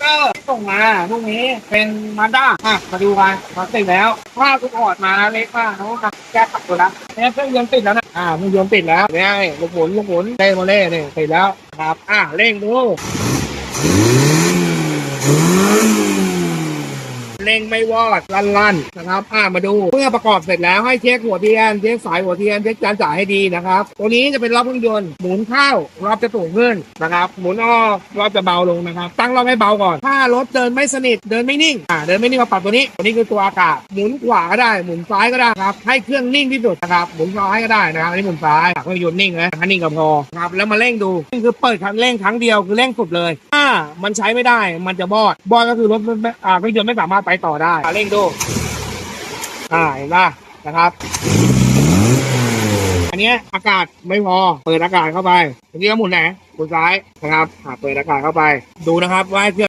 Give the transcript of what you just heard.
เตอร์ส่งมาพวกนี้เป็นมาด้าอะมาดูกันมาติดแล้วผ้าทุกออดมาเล็กมากเขาแก้ขับตัวละเนี่ยเครื่องยนต์ติดแล้วนะอ่าเครื่องยนต์ติดแล้วเนี่ยลูกหมุนลูกหมุนเล่โมเล่เนี่ยติดแล้วครับอะเร่งดู เร่งไม่วอดลั่นๆนะครับอ่ามาดูเมื่อประกอบเสร็จแล้วให้เช็คหัวเทียนเช็คสายหัวเทียนเช็คจานจ่ายให้ดีนะครับตัวนี้จะเป็นรอบเครื่องยนต์หมุนเข้ารอบจะสูงขึ้นนะครับหมุนออกรอบจะเบาลงนะครับ ตั้งรอบให้เบาก่อน ถ้ารถเดินไม่สนิทเดินไม่นิ่งอ่าเดินไม่นิ่งก็ปรับตัวนี้ตัวนี้คือตัวอากาศหมุนขวาก็ได้หมุนซ้ายก็ได้ครับให้เครื่องนิ่งที่สุดนะครับหมุนซ้ายก็ได้นะครับอันนี้หมุนซ้ายเครื่องยนต์นิ่งนะถ้านิ่งก็พอครับแล้วมาเร่งดูนี่คือเปิดครั้งเร่งครั้งเดียวคือเร่งสุดเลยถ้ามันใช้ไม่ได้มันจะบอดบอดก็คือรถอ่าเครื่องยนต์ไม่สามารถไปต่อได้เร่งดู อ่าเห็นป่ะนะครับ อันนี้อากาศไม่พอเปิดอากาศเข้าไปทีนี้ก็หมุนไหนหมุนซ้ายนะครับอ่าเปิดอากาศเข้าไป ดูนะครับว่าให้เครื่อง